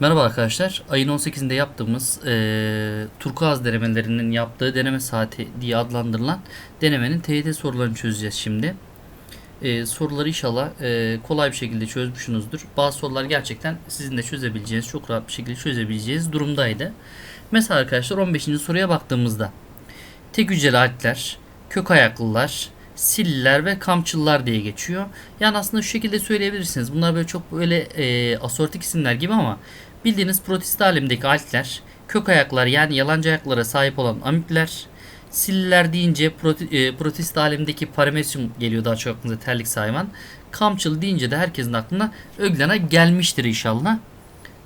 Merhaba arkadaşlar. Ayın 18'inde yaptığımız eee turkuaz denemelerinin yaptığı deneme saati diye adlandırılan denemenin TYT sorularını çözeceğiz şimdi. Eee, soruları inşallah eee, kolay bir şekilde çözmüşsünüzdür. Bazı sorular gerçekten sizin de çözebileceğiniz, çok rahat bir şekilde çözebileceğiniz durumdaydı. Mesela arkadaşlar 15. soruya baktığımızda tek hücreli algler, kök ayaklılar, siller ve kamçıllar diye geçiyor. Yani aslında şu şekilde söyleyebilirsiniz. Bunlar böyle çok böyle e, asortik isimler gibi ama bildiğiniz protist alemdeki algler, kök ayaklar yani yalancı ayaklara sahip olan amipler, siller deyince proti, e, protist alemdeki paramesyum geliyor daha çok aklınıza terlik hayvan. Kamçıl deyince de herkesin aklına Öglen'a gelmiştir inşallah.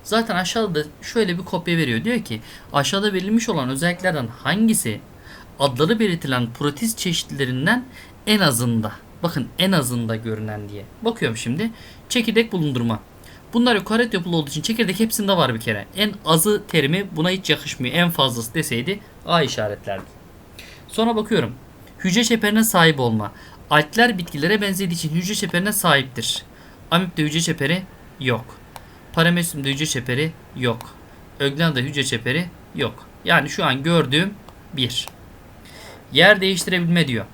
Zaten aşağıda şöyle bir kopya veriyor. Diyor ki aşağıda verilmiş olan özelliklerden hangisi adları belirtilen protist çeşitlerinden en azında bakın en azında görünen diye. Bakıyorum şimdi. Çekirdek bulundurma. Bunlar yukarı yapılı olduğu için çekirdek hepsinde var bir kere. En azı terimi buna hiç yakışmıyor. En fazlası deseydi A işaretlerdi. Sonra bakıyorum. Hücre çeperine sahip olma. Alkler bitkilere benzediği için hücre çeperine sahiptir. Amipte hücre çeperi yok. Paramesyumda hücre çeperi yok. Öglena'da hücre çeperi yok. Yani şu an gördüğüm 1. Yer değiştirebilme diyor.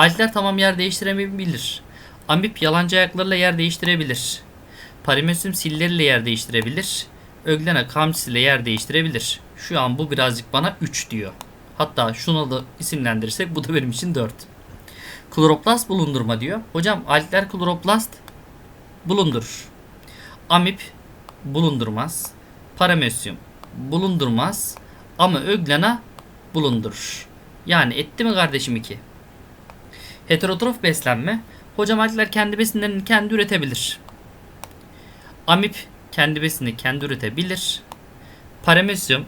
Alkler tamam yer değiştiremeyebilir. Amip yalancı ayaklarıyla yer değiştirebilir. Paramesyum silleriyle yer değiştirebilir. Öglena kamçısıyla yer değiştirebilir. Şu an bu birazcık bana 3 diyor. Hatta şunu da isimlendirirsek bu da benim için 4. Kloroplast bulundurma diyor. Hocam alkler kloroplast bulundurur. Amip bulundurmaz. Paramesyum bulundurmaz. Ama öglena bulundurur. Yani etti mi kardeşim 2? Heterotrof beslenme. Hocam alkler kendi besinlerini kendi üretebilir. Amip kendi besinini kendi üretebilir. Paramesyum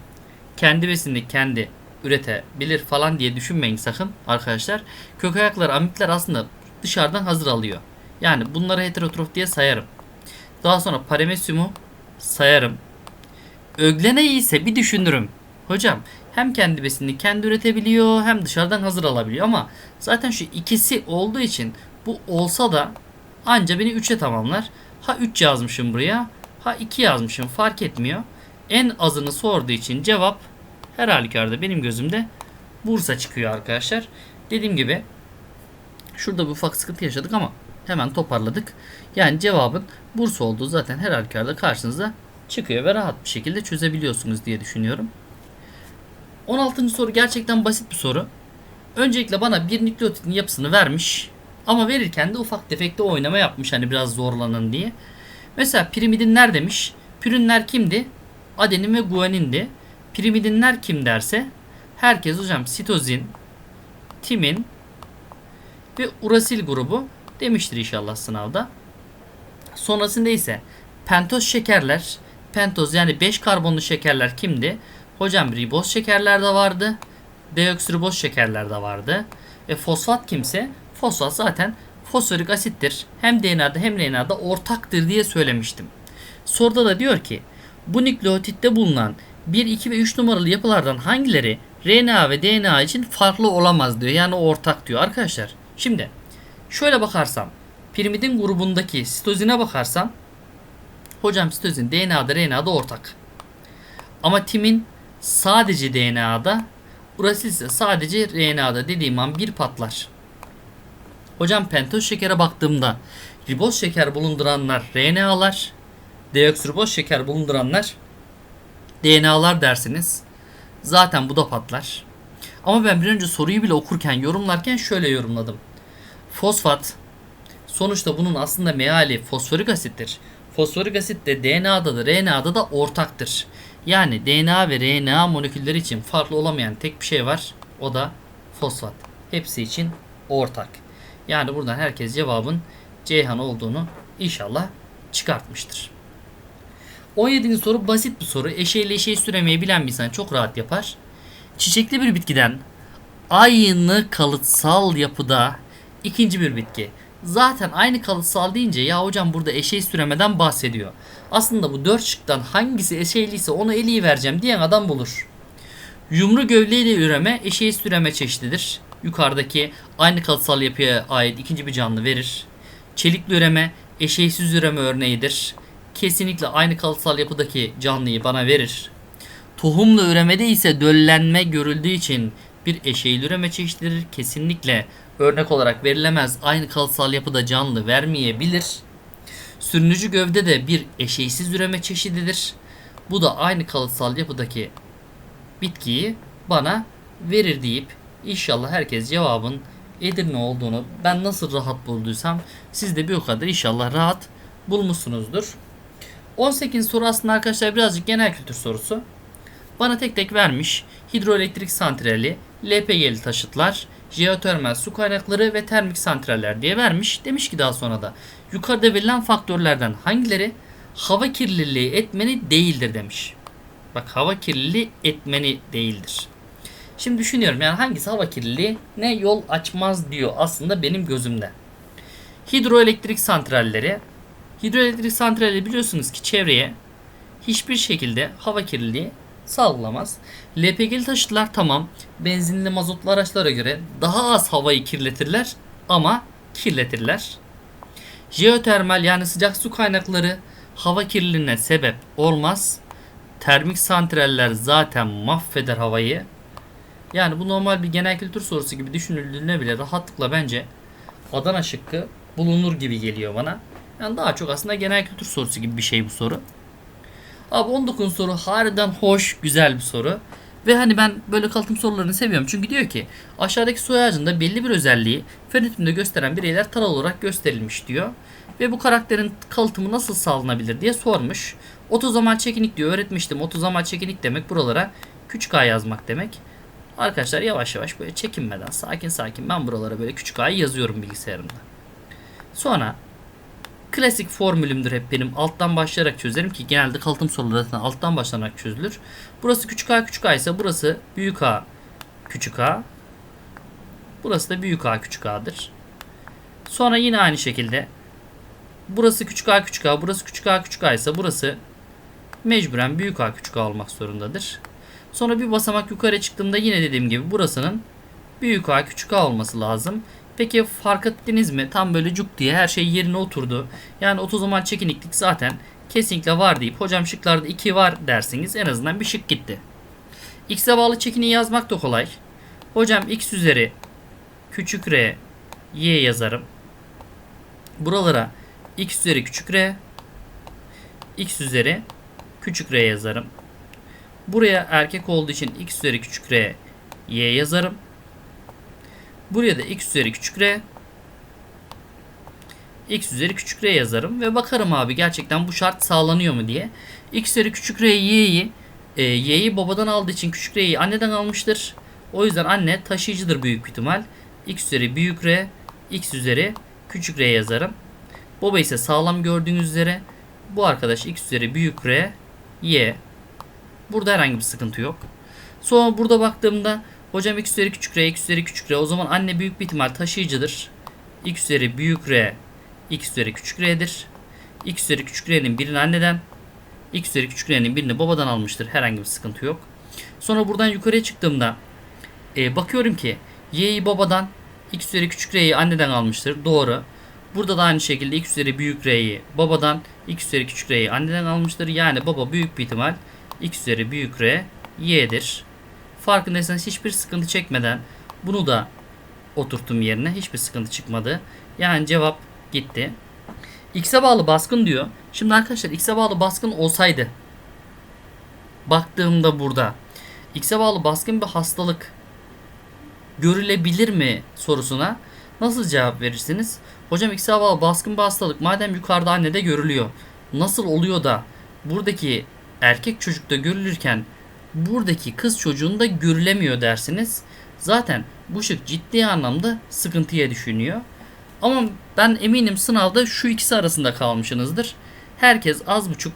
kendi besinini kendi üretebilir falan diye düşünmeyin sakın arkadaşlar. Kök ayaklar amipler aslında dışarıdan hazır alıyor. Yani bunları heterotrof diye sayarım. Daha sonra paramesyumu sayarım. Ögleneyi ise bir düşünürüm. Hocam hem kendi besinini kendi üretebiliyor hem dışarıdan hazır alabiliyor ama zaten şu ikisi olduğu için bu olsa da anca beni 3'e tamamlar. Ha 3 yazmışım buraya ha 2 yazmışım fark etmiyor. En azını sorduğu için cevap her halükarda benim gözümde Bursa çıkıyor arkadaşlar. Dediğim gibi şurada bir ufak sıkıntı yaşadık ama hemen toparladık. Yani cevabın Bursa olduğu zaten her halükarda karşınıza çıkıyor ve rahat bir şekilde çözebiliyorsunuz diye düşünüyorum. 16. soru gerçekten basit bir soru. Öncelikle bana bir nükleotidin yapısını vermiş. Ama verirken de ufak tefekte oynama yapmış hani biraz zorlanın diye. Mesela pirimidinler demiş. Pürünler kimdi? Adenin ve guanindi. Pirimidinler kim derse herkes hocam sitozin, timin ve urasil grubu demiştir inşallah sınavda. Sonrasında ise pentoz şekerler, pentoz yani 5 karbonlu şekerler kimdi? Hocam riboz şekerler de vardı. Deoksiriboz şekerler de vardı. E fosfat kimse? Fosfat zaten fosforik asittir. Hem DNA'da hem RNA'da ortaktır diye söylemiştim. Soruda da diyor ki bu nükleotitte bulunan 1, 2 ve 3 numaralı yapılardan hangileri RNA ve DNA için farklı olamaz diyor. Yani ortak diyor. Arkadaşlar şimdi şöyle bakarsam pirimidin grubundaki sitozine bakarsam hocam sitozin DNA'da RNA'da ortak. Ama timin sadece DNA'da Urasil ise sadece RNA'da dediğim an bir patlar. Hocam pentoz şekere baktığımda riboz şeker bulunduranlar RNA'lar, deoksiriboz şeker bulunduranlar DNA'lar dersiniz. Zaten bu da patlar. Ama ben bir önce soruyu bile okurken yorumlarken şöyle yorumladım. Fosfat sonuçta bunun aslında meali fosforik asittir. Fosforik asit de DNA'da da RNA'da da ortaktır. Yani DNA ve RNA molekülleri için farklı olamayan tek bir şey var. O da fosfat. Hepsi için ortak. Yani buradan herkes cevabın Ceyhan olduğunu inşallah çıkartmıştır. 17. soru basit bir soru. Eşeğiyle eşeği süremeyi bilen bir insan çok rahat yapar. Çiçekli bir bitkiden aynı kalıtsal yapıda ikinci bir bitki. Zaten aynı kalıtsal deyince ya hocam burada eşeği süremeden bahsediyor. Aslında bu dört şıktan hangisi eşeğliyse onu eliyi vereceğim diyen adam bulur. Yumru gövdeyle üreme eşeği süreme çeşididir. Yukarıdaki aynı kalıtsal yapıya ait ikinci bir canlı verir. Çelikli üreme eşeğsiz üreme örneğidir. kesinlikle aynı kalıtsal yapıdaki canlıyı bana verir. Tohumla üremede ise döllenme görüldüğü için bir eşeğil üreme çeşididir. Kesinlikle örnek olarak verilemez. Aynı kalıtsal yapıda canlı vermeyebilir. Sürünücü gövde de bir eşeğsiz üreme çeşididir. Bu da aynı kalıtsal yapıdaki bitkiyi bana verir deyip inşallah herkes cevabın Edirne olduğunu ben nasıl rahat bulduysam siz de bir o kadar inşallah rahat bulmuşsunuzdur. 18 soru aslında arkadaşlar birazcık genel kültür sorusu. Bana tek tek vermiş. Hidroelektrik santrali, LPG'li taşıtlar, jeotermal su kaynakları ve termik santraller diye vermiş. Demiş ki daha sonra da yukarıda verilen faktörlerden hangileri hava kirliliği etmeni değildir demiş. Bak hava kirliliği etmeni değildir. Şimdi düşünüyorum yani hangisi hava kirliliği ne yol açmaz diyor aslında benim gözümde. Hidroelektrik santralleri. Hidroelektrik santralleri biliyorsunuz ki çevreye hiçbir şekilde hava kirliliği sağlamaz. LPG'li taşıtlar tamam benzinli mazotlu araçlara göre daha az havayı kirletirler ama kirletirler. Jeotermal yani sıcak su kaynakları hava kirliliğine sebep olmaz. Termik santraller zaten mahveder havayı. Yani bu normal bir genel kültür sorusu gibi düşünüldüğüne bile rahatlıkla bence Adana şıkkı bulunur gibi geliyor bana. Yani daha çok aslında genel kültür sorusu gibi bir şey bu soru. Abi 19 soru harbiden hoş, güzel bir soru. Ve hani ben böyle kalıtım sorularını seviyorum. Çünkü diyor ki aşağıdaki soy ağacında belli bir özelliği fenotipinde gösteren bireyler taral olarak gösterilmiş diyor. Ve bu karakterin kalıtımı nasıl sağlanabilir diye sormuş. Otozomal çekinik diyor öğretmiştim. Otozomal çekinik demek buralara küçük a yazmak demek. Arkadaşlar yavaş yavaş böyle çekinmeden sakin sakin ben buralara böyle küçük a'yı yazıyorum bilgisayarımda. Sonra klasik formülümdür hep benim. Alttan başlayarak çözerim ki genelde kalıtım soruları zaten alttan başlanarak çözülür. Burası küçük a küçük a ise burası büyük a küçük a. Burası da büyük a küçük a'dır. Sonra yine aynı şekilde burası küçük a küçük a burası küçük a küçük a ise burası mecburen büyük a küçük a olmak zorundadır. Sonra bir basamak yukarı çıktığımda yine dediğim gibi burasının büyük a küçük a olması lazım. Peki fark ettiniz mi? Tam böyle cuk diye her şey yerine oturdu. Yani otozomal çekiniklik zaten kesinlikle var deyip hocam şıklarda 2 var derseniz en azından bir şık gitti. X'e bağlı çekini yazmak da kolay. Hocam x üzeri küçük r y yazarım. Buralara x üzeri küçük r x üzeri küçük r yazarım. Buraya erkek olduğu için x üzeri küçük r y yazarım. Buraya da x üzeri küçük r x üzeri küçük r yazarım ve bakarım abi gerçekten bu şart sağlanıyor mu diye. x üzeri küçük r y'yi e, y'yi babadan aldığı için küçük r'yi anneden almıştır. O yüzden anne taşıyıcıdır büyük ihtimal. x üzeri büyük r x üzeri küçük r yazarım. Baba ise sağlam gördüğünüz üzere bu arkadaş x üzeri büyük r y. Burada herhangi bir sıkıntı yok. Sonra burada baktığımda hocam x üzeri küçük r x üzeri küçük r o zaman anne büyük bir ihtimal taşıyıcıdır. x üzeri büyük r x üzeri küçük r'dir. x üzeri küçük r'nin birini anneden x üzeri küçük r'nin birini babadan almıştır. Herhangi bir sıkıntı yok. Sonra buradan yukarıya çıktığımda e, bakıyorum ki y'yi babadan x üzeri küçük r'yi anneden almıştır. Doğru. Burada da aynı şekilde x üzeri büyük r'yi babadan x üzeri küçük r'yi anneden almıştır. Yani baba büyük bir ihtimal x üzeri büyük r y'dir. Farkındaysanız hiçbir sıkıntı çekmeden bunu da oturttum yerine. Hiçbir sıkıntı çıkmadı. Yani cevap gitti. X'e bağlı baskın diyor. Şimdi arkadaşlar X'e bağlı baskın olsaydı baktığımda burada X'e bağlı baskın bir hastalık görülebilir mi sorusuna nasıl cevap verirsiniz? Hocam X'e bağlı baskın bir hastalık madem yukarıda annede görülüyor. Nasıl oluyor da buradaki erkek çocukta görülürken buradaki kız çocuğunda görülemiyor dersiniz. Zaten bu şık ciddi anlamda sıkıntıya düşünüyor. Ama ben eminim sınavda şu ikisi arasında kalmışsınızdır. Herkes az buçuk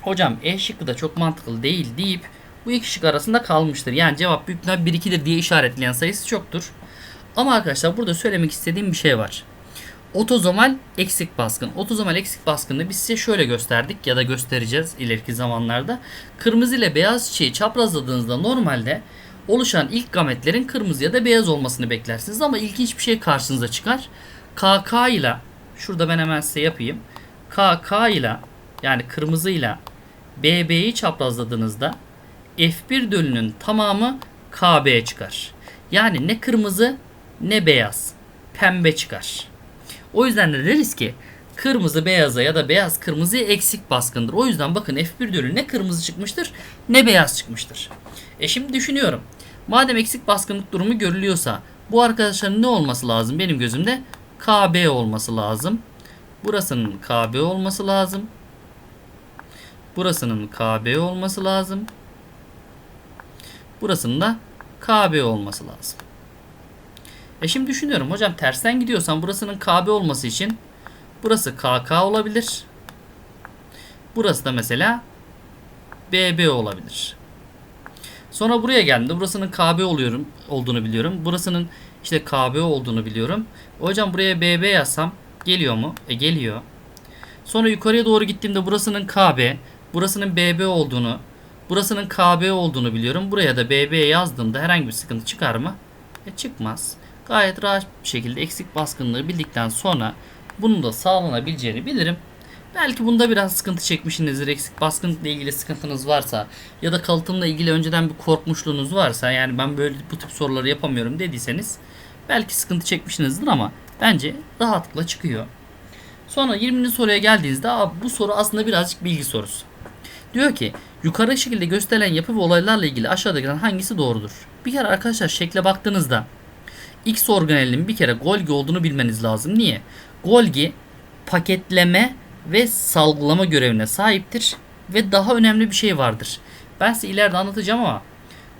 hocam E şıkkı da çok mantıklı değil deyip bu iki şık arasında kalmıştır. Yani cevap büyük ihtimal 1-2'dir diye işaretleyen sayısı çoktur. Ama arkadaşlar burada söylemek istediğim bir şey var. Otozomal eksik baskın. Otozomal eksik baskını biz size şöyle gösterdik ya da göstereceğiz ileriki zamanlarda. Kırmızı ile beyaz çiçeği çaprazladığınızda normalde oluşan ilk gametlerin kırmızı ya da beyaz olmasını beklersiniz ama ilginç bir şey karşınıza çıkar. KK ile şurada ben hemen size yapayım. KK ile yani kırmızıyla BB'yi çaprazladığınızda F1 dölünün tamamı KB çıkar. Yani ne kırmızı ne beyaz. Pembe çıkar. O yüzden de deriz ki kırmızı beyaza ya da beyaz kırmızıya eksik baskındır. O yüzden bakın F1 dölü ne kırmızı çıkmıştır ne beyaz çıkmıştır. E şimdi düşünüyorum. Madem eksik baskınlık durumu görülüyorsa bu arkadaşların ne olması lazım benim gözümde? KB olması lazım. Burasının KB olması lazım. Burasının KB olması lazım. Burasının da KB olması lazım. E şimdi düşünüyorum hocam tersten gidiyorsam burasının KB olması için burası KK olabilir. Burası da mesela BB olabilir. Sonra buraya geldiğimde burasının KB oluyorum olduğunu biliyorum. Burasının işte KB olduğunu biliyorum. Hocam buraya BB yazsam geliyor mu? E geliyor. Sonra yukarıya doğru gittiğimde burasının KB, burasının BB olduğunu, burasının KB olduğunu biliyorum. Buraya da BB yazdığımda herhangi bir sıkıntı çıkar mı? E çıkmaz. Gayet rahat bir şekilde eksik baskınlığı bildikten sonra bunun da sağlanabileceğini bilirim. Belki bunda biraz sıkıntı çekmişsinizdir. Eksik baskınlıkla ilgili sıkıntınız varsa ya da kalıtımla ilgili önceden bir korkmuşluğunuz varsa yani ben böyle bu tip soruları yapamıyorum dediyseniz belki sıkıntı çekmişsinizdir ama bence rahatlıkla çıkıyor. Sonra 20. soruya geldiğinizde abi bu soru aslında birazcık bilgi sorusu. Diyor ki yukarı şekilde gösterilen yapı ve olaylarla ilgili aşağıdakilerden hangisi doğrudur? Bir kere arkadaşlar şekle baktığınızda X organelinin bir kere Golgi olduğunu bilmeniz lazım. Niye? Golgi paketleme ve salgılama görevine sahiptir ve daha önemli bir şey vardır. Ben size ileride anlatacağım ama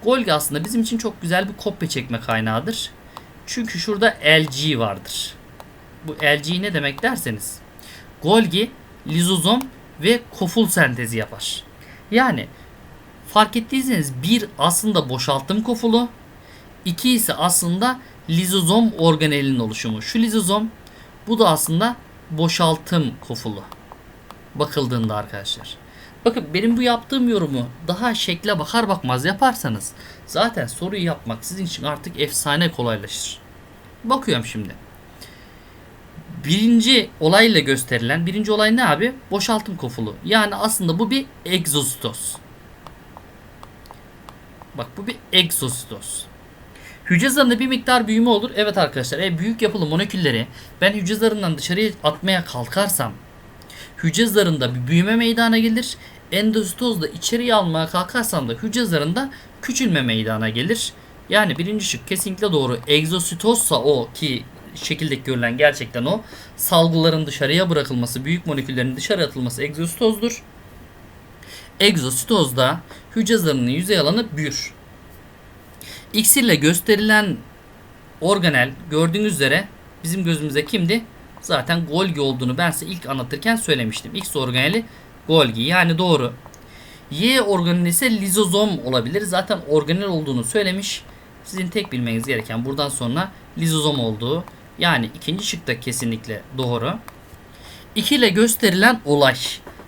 Golgi aslında bizim için çok güzel bir kopya çekme kaynağıdır. Çünkü şurada LG vardır. Bu LG ne demek derseniz Golgi lizozom ve koful sentezi yapar. Yani fark ettiyseniz bir aslında boşaltım kofulu, iki ise aslında lizozom organelinin oluşumu. Şu lizozom bu da aslında boşaltım kofulu. Bakıldığında arkadaşlar. Bakın benim bu yaptığım yorumu daha şekle bakar bakmaz yaparsanız zaten soruyu yapmak sizin için artık efsane kolaylaşır. Bakıyorum şimdi. Birinci olayla gösterilen birinci olay ne abi? Boşaltım kofulu. Yani aslında bu bir egzositoz. Bak bu bir egzositoz. Hücre zarında bir miktar büyüme olur. Evet arkadaşlar e, büyük yapılı molekülleri ben hücre zarından dışarıya atmaya kalkarsam hücre zarında bir büyüme meydana gelir. Endositozda içeriye almaya kalkarsam da hücre zarında küçülme meydana gelir. Yani birinci şık kesinlikle doğru. Egzositozsa o ki şekildeki görülen gerçekten o. Salgıların dışarıya bırakılması, büyük moleküllerin dışarı atılması egzositozdur. Egzositozda hücre zarının yüzey alanı büyür. İksirle gösterilen organel gördüğünüz üzere bizim gözümüze kimdi? Zaten Golgi olduğunu ben size ilk anlatırken söylemiştim. X organeli Golgi yani doğru. Y organeli ise lizozom olabilir. Zaten organel olduğunu söylemiş. Sizin tek bilmeniz gereken buradan sonra lizozom olduğu. Yani ikinci şıkta kesinlikle doğru. 2 ile gösterilen olay.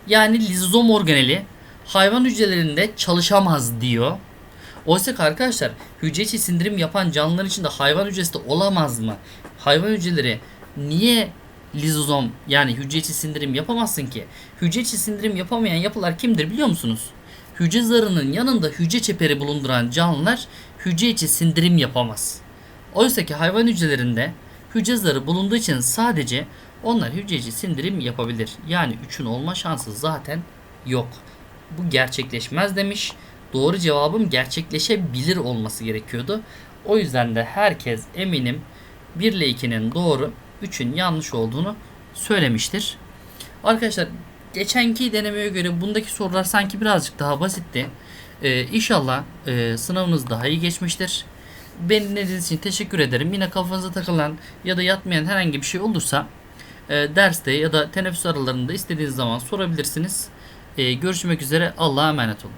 Yani lizozom organeli hayvan hücrelerinde çalışamaz diyor. Oysa ki arkadaşlar hücre sindirim yapan canlılar içinde hayvan hücresi de olamaz mı? Hayvan hücreleri niye lizozom yani hücre sindirim yapamazsın ki? Hücre sindirim yapamayan yapılar kimdir biliyor musunuz? Hücre zarının yanında hücre çeperi bulunduran canlılar hücre sindirim yapamaz. Oysa ki hayvan hücrelerinde hücre zarı bulunduğu için sadece onlar hücre içi sindirim yapabilir. Yani 3'ün olma şansı zaten yok. Bu gerçekleşmez demiş. Doğru cevabım gerçekleşebilir olması gerekiyordu. O yüzden de herkes eminim 1 ile 2'nin doğru 3'ün yanlış olduğunu söylemiştir. Arkadaşlar geçenki denemeye göre bundaki sorular sanki birazcık daha basitti. Ee, inşallah e, sınavınız daha iyi geçmiştir. Beni dinlediğiniz için teşekkür ederim. Yine kafanıza takılan ya da yatmayan herhangi bir şey olursa e, derste ya da teneffüs aralarında istediğiniz zaman sorabilirsiniz. E, görüşmek üzere. Allah'a emanet olun.